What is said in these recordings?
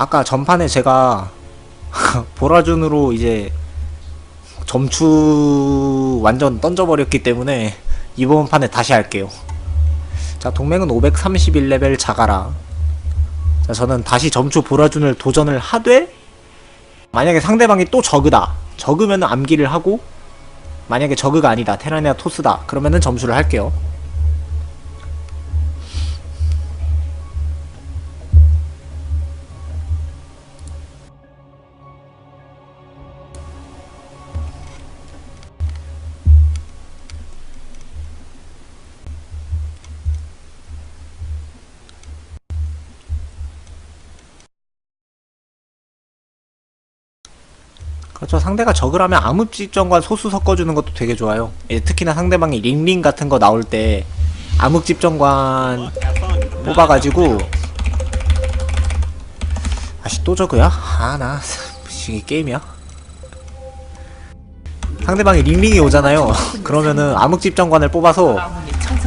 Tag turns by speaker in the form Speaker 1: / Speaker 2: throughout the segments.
Speaker 1: 아까 전판에 제가 보라준으로 이제 점추 완전 던져버렸기 때문에 이번 판에 다시 할게요. 자, 동맹은 531레벨 자가라. 자, 저는 다시 점추 보라준을 도전을 하되 만약에 상대방이 또 저그다. 저그면은 암기를 하고 만약에 저그가 아니다. 테라니아 토스다. 그러면은 점수를 할게요. 그렇죠. 상대가 적으라면 암흑집정관 소수 섞어주는 것도 되게 좋아요. 예, 특히나 상대방이 링링 같은 거 나올 때 암흑집정관 뽑아가지고 아씨 또 저그야? 아나 이게 게임이야? 상대방이 링링이 오잖아요. 그러면은 암흑집정관을 뽑아서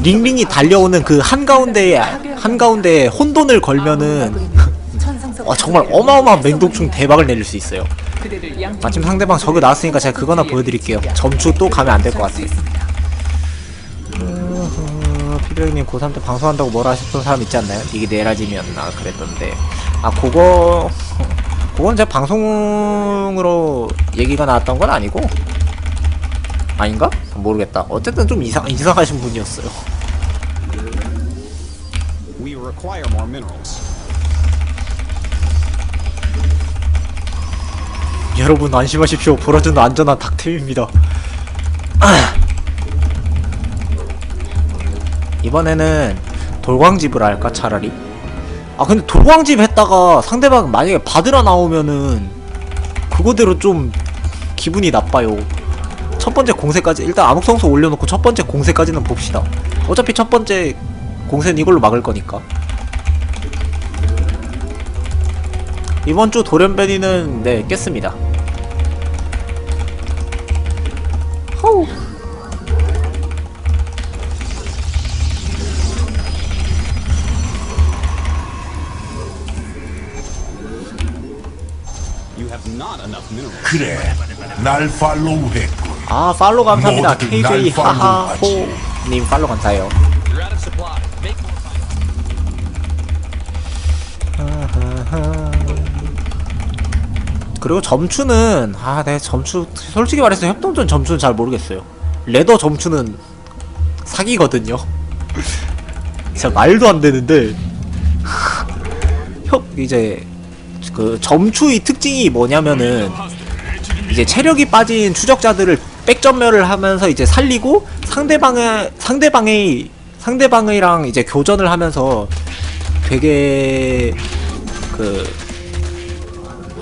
Speaker 1: 링링이 달려오는 그 한가운데에 한가운데에 혼돈을 걸면은 와 정말 어마어마한 맹독충 대박을 내릴 수 있어요. 마침 상대방 저그 나왔으니까 제가 그거나 보여드릴게요. 점수 또 가면 안 될 것 같아요. 피드형님 고3 때 방송한다고 뭐라 하셨던 사람 있지 않나요? 이게 내라짐이었나 그랬던데 아 그거 그건 제가 방송으로 얘기가 나왔던 건 아니고 아닌가? 모르겠다 어쨌든 좀 이상, 이상하신 분이었어요
Speaker 2: We require more minerals.
Speaker 1: 여러분 안심하십시오. 보라주는 안전한 닥템입니다. 이번에는 돌광집을 할까 차라리? 아 근데 돌광집 했다가 상대방 만약에 받으러 나오면은 그거대로 좀 기분이 나빠요. 첫 번째 공세까지 일단 암흑성소 올려놓고 첫 번째 공세까지는 봅시다. 어차피 첫 번째 공세는 이걸로 막을 거니까 이번 주 돌연변이는 네 깼습니다 호우.
Speaker 3: 그래 날 팔로우했군
Speaker 1: 아 팔로 감사합니다 KJ. 하하호님 팔로 감사해요
Speaker 2: more.
Speaker 1: 그리고 점추는 아, 네 점추 솔직히 말해서 협동전 점추는 잘 모르겠어요. 레더 점추는 사기거든요. 진짜 말도 안 되는데 협 이제 그 점추의 특징이 뭐냐면은 이제 체력이 빠진 추적자들을 백전멸을 하면서 이제 살리고 상대방의 상대방의 상대방이랑 이제 교전을 하면서 되게 그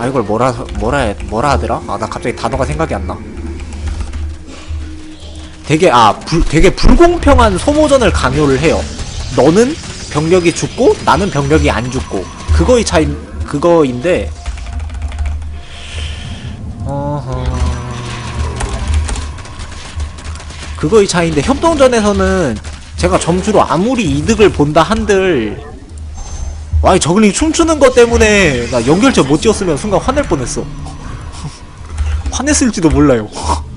Speaker 1: 아 이걸 뭐라 뭐라 해, 뭐라 하더라? 아 나 갑자기 단어가 생각이 안 나. 되게 아 불, 되게 불공평한 소모전을 강요를 해요. 너는 병력이 죽고 나는 병력이 안 죽고 그거의 차이 그거인데 어허 그거의 차이인데 협동전에서는 제가 점수로 아무리 이득을 본다 한들 와, 이 저글링 춤추는 것 때문에 나 연결체 못 지었으면 순간 화낼 뻔했어. 화냈을지도 몰라요.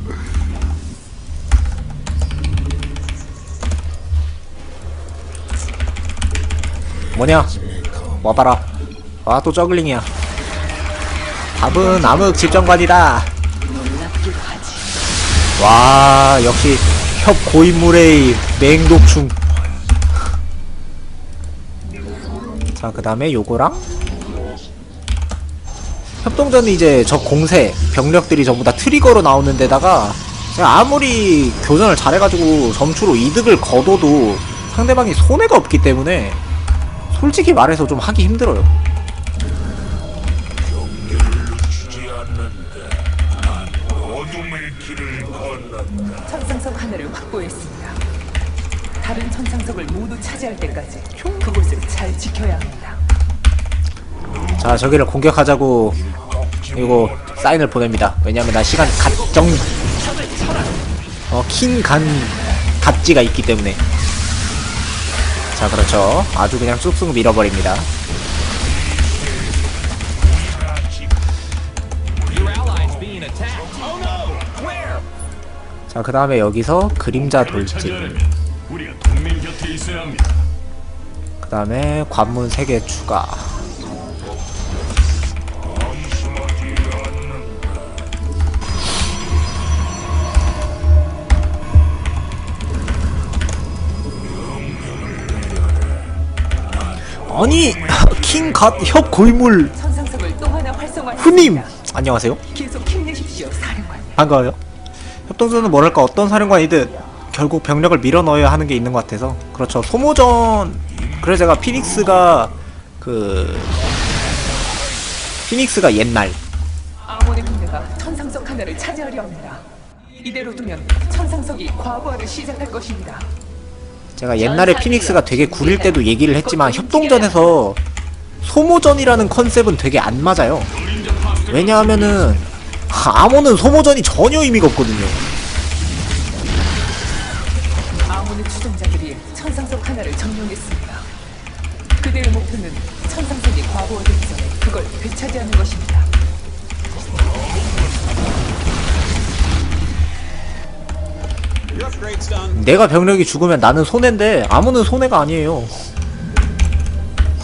Speaker 1: 뭐냐? 와봐라. 와, 또 저글링이야. 답은 암흑 집정관이다. 와, 역시 협 고인물의 맹독충. 자, 그 다음에 요거랑 협동전은 이제 저 공세 병력들이 전부 다 트리거로 나오는 데다가 아무리 교전을 잘해가지고 점수로 이득을 거둬도 상대방이 손해가 없기 때문에 솔직히 말해서 좀 하기 힘들어요.
Speaker 4: 천상석 하나를 확보했습니다. 다른 천상석을 모두 차지할 때까지 그곳을 잘 지켜야 합니다.
Speaker 1: 자 저기를 공격하자고 그리고 사인을 보냅니다. 왜냐하면 나 시간 갓정 어킨간 갓지가 있기 때문에 자 그렇죠 아주 그냥 쑥쑥 밀어버립니다. 자, 그 다음에 여기서 그림자 돌진.
Speaker 5: 우리가 동맹 곁에 있어야 합니다.
Speaker 1: 그 다음에 관문 3개 추가. 아니, 킹갓
Speaker 4: 협또 하나 활성화했습니다.
Speaker 1: 후님! 안녕하세요.
Speaker 4: 계속 힘내십시오, 사령관님.
Speaker 1: 반가워요. 협동조는 뭐랄까 어떤 사령관이든 결국 병력을 밀어 넣어야 하는 게 있는 것 같아서 그렇죠. 소모전 그래서 제가 피닉스가 그 피닉스가 옛날
Speaker 4: 아몬의 군대가 천상석 하나를 차지하려 합니다. 이대로 두면 천상석이 과부하를 시작할 것입니다.
Speaker 1: 제가 옛날에 피닉스가 되게 구릴 때도 얘기를 했지만 협동전에서 소모전이라는 컨셉은 되게 안 맞아요. 왜냐하면은 아모는 소모전이 전혀 의미가 없거든요.
Speaker 4: 아몬의 추종자들이 천상석 하나를 점령했습니다. 그들의 목표는 천상석이 과부하되기 전에 그걸 되찾이하는 것입니다.
Speaker 1: 내가 병력이 죽으면 나는 손해인데 아무는 손해가 아니에요.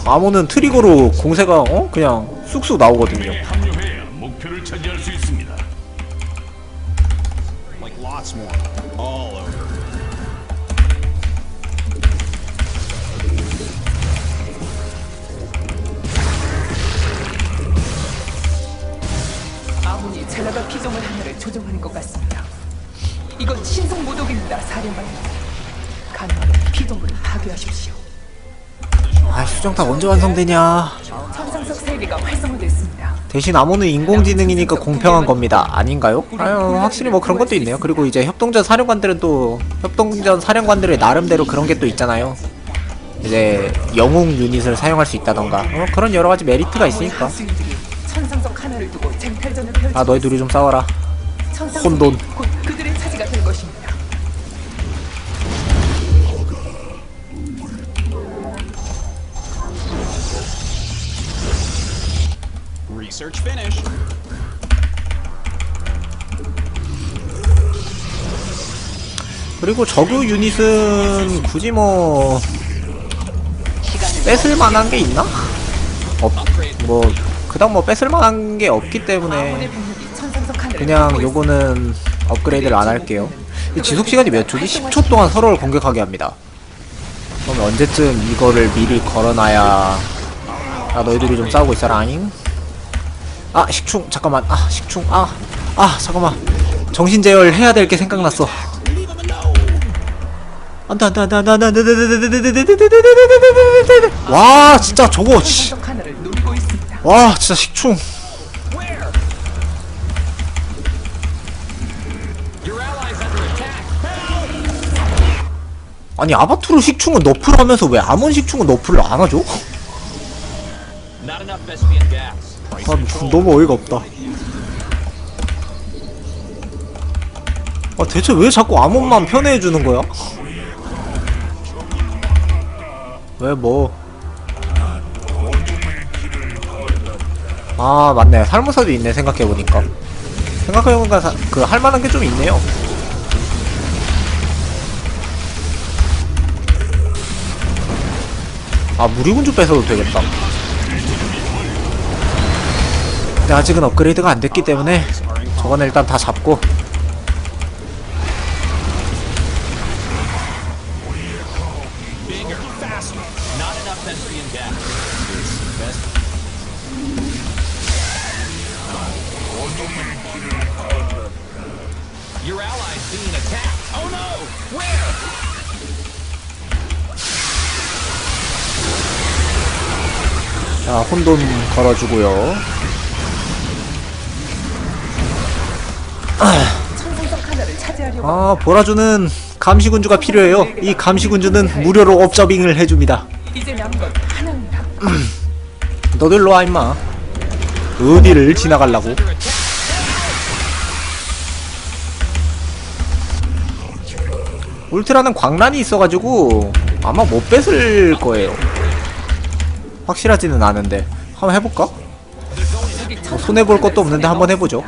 Speaker 1: 아무는 트리거로 공세가 어 그냥 쑥쑥 나오거든요.
Speaker 4: 아몬이 젤라가 피조물 하나를 조종하는 것 같습니다. 이건 신성 모독입니다, 사령관님. 가능하면 피조물을 파괴하십시오.
Speaker 1: 아 수정탑 언제 완성되냐?
Speaker 4: 천상석 세 개가 활성화됐습니다.
Speaker 1: 대신 아모는 인공지능이니까 공평한 겁니다. 아닌가요? 아유 확실히 뭐 그런 것도 있네요. 그리고 이제 협동전 사령관들은 또 협동전 사령관들의 나름대로 그런 게 또 있잖아요. 이제 영웅 유닛을 사용할 수 있다던가 어, 그런 여러 가지 메리트가 있으니까.
Speaker 4: 천상석 하나를 두고 쟁탈전을 펼치고
Speaker 1: 아 너희 둘이 좀 싸워라. 혼돈.
Speaker 4: 곧 그들의 차지가 될 것입니다.
Speaker 2: Research finished.
Speaker 1: 그리고 저그 유닛은 굳이 뭐
Speaker 4: 시간을
Speaker 1: 뺏을 만한 게 있나? 없, 뭐 그닥 뭐 뺏을 만한 게 없기 때문에 그냥 요거는 업그레이드를 안 할게요. 이 지속 시간이 몇 초지? 10초 동안 서로를 공격하게 합니다. 그럼 언제쯤 이거를 미리 걸어놔야 아 너희들이 좀 싸우고 있어라잉. 아 식충 잠깐만 아 식충 아아 잠깐만 정신 제어를 해야 될 게 생각났어. 안돼 안돼 안돼 안돼 안돼 안돼 와 진짜 저거 씨.
Speaker 4: 천상석 하나를 노리고 있습니다.
Speaker 1: 와 진짜 식충. 아니 아바투르 식충은 너프를 하면서 왜 아몬 식충은 너프를 안 하죠? 아 너무 어이가 없다 아 대체 왜 자꾸 아몬만 편애해주는 거야? 왜 뭐? 아 맞네. 살모사도 있네 생각해보니까. 생각해보니까 사- 그 할만한 게 좀 있네요. 아 무리군주 뺏어도 되겠다. 근데 아직은 업그레이드가 안 됐기 때문에 저거는 일단 다 잡고
Speaker 2: Allies being attacked. Oh no! Where?
Speaker 1: 자 혼돈 걸어주고요
Speaker 4: 천상석 하나를 차지하려고
Speaker 1: 아 보라주는 감시군주가 필요해요 이 감시군주는 무료로 업저빙을 해줍니다
Speaker 4: 이제 남은 건 하나입니다.
Speaker 1: 너들 로 와 임마 어디를 지나가려고 울트라는 광란이 있어가지고 아마 못 뺏을 거예요. 확실하지는 않은데 한번 해볼까? 뭐 손해볼 것도 없는데 한번 해보죠.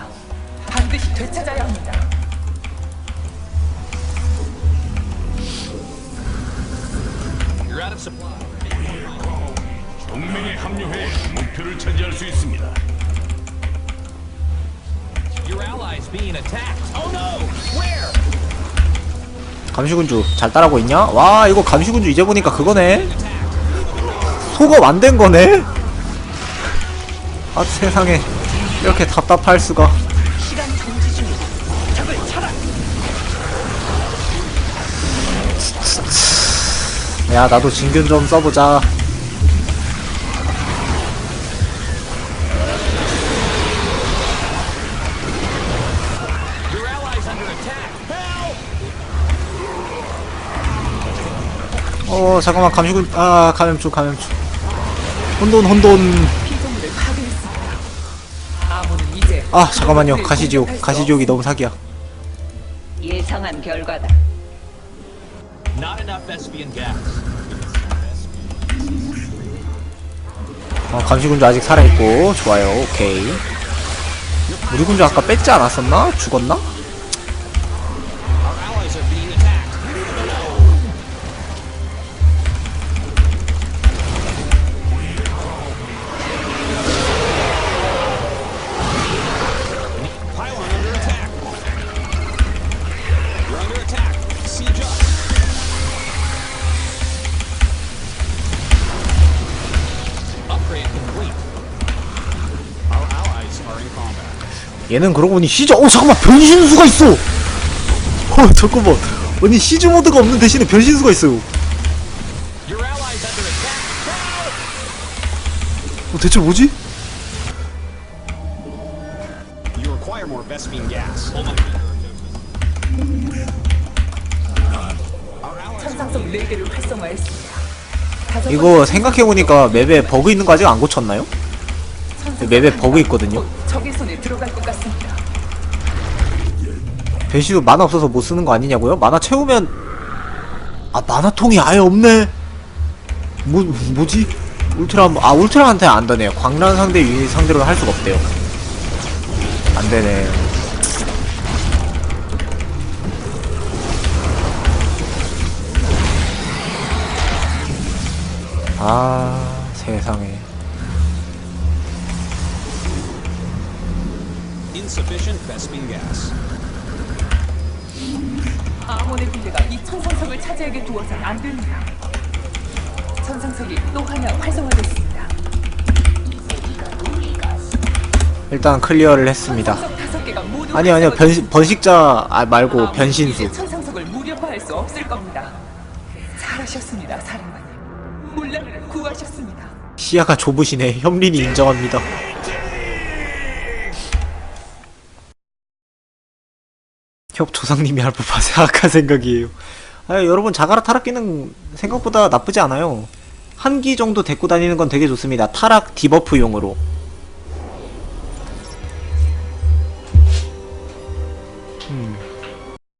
Speaker 2: Your allies being attacked. Oh no! Where?
Speaker 1: 감시군주 잘 따라고 있냐? 와 이거 감시군주 이제 보니까 그거네 속업 안 된 거네? 아 세상에 이렇게 답답할 수가. 야 나도 진균 좀 써보자 어 잠깐만 감시군 아 감염충 감염충 혼돈 혼돈
Speaker 4: 아
Speaker 1: 잠깐만요 가시지옥 가시지옥이 너무 사기야
Speaker 4: 예상한 결과다.
Speaker 1: 어 감시군주 아직 살아있고 좋아요 오케이 우리 군주 아까 뺐지 않았었나? 죽었나? 얘는 그러고 보니 시즈 어 잠깐만 변신수가 있어 어 잠깐만 아니 시즈 모드가 없는 대신에 변신수가 있어요! 어 대체 뭐지?
Speaker 2: You require more Vespine gas.
Speaker 4: 천상석 4개를 활성화했습니다. 다섯
Speaker 1: 이거 생각해보니까 맵에 버그 있는 거 아직 안 고쳤나요? 맵에
Speaker 4: 하나가
Speaker 1: 버그 있거든요.
Speaker 4: 곧 적의 손에 들어갈 것 같습니다.
Speaker 1: 변신수 만화 없어서 못 쓰는 거 아니냐고요? 만화 채우면 아 만화통이 아예 없네 뭐 뭐지? 울트라 아 울트라한테 안 되네요 광란 상대 유닛 상대로 할 수가 없대요 안 되네 아 세상에
Speaker 2: Insufficient Vespine gas.
Speaker 4: 아몬의 군대가 이 천상석을 차지하게 두어선 안 됩니다. 천상석이 또 하나 활성화됐습니다.
Speaker 1: 일단 클리어를 했습니다
Speaker 4: 천상석 다섯 개가 모두
Speaker 1: 아니 아니요 변. 번식자 아 말고 변신수
Speaker 4: 이제 천상석을 무력화할 수 없을 겁니다. 잘하셨습니다, 사령관님. 물량을 구하셨습니다.
Speaker 1: 시야가 좁으시네 협린이 인정합니다 협 조상님이 할 법한 생각한 생각이에요. 아 여러분 자가라 타락기는 생각보다 나쁘지 않아요. 한 기 정도 데리고 다니는 건 되게 좋습니다. 타락 디버프용으로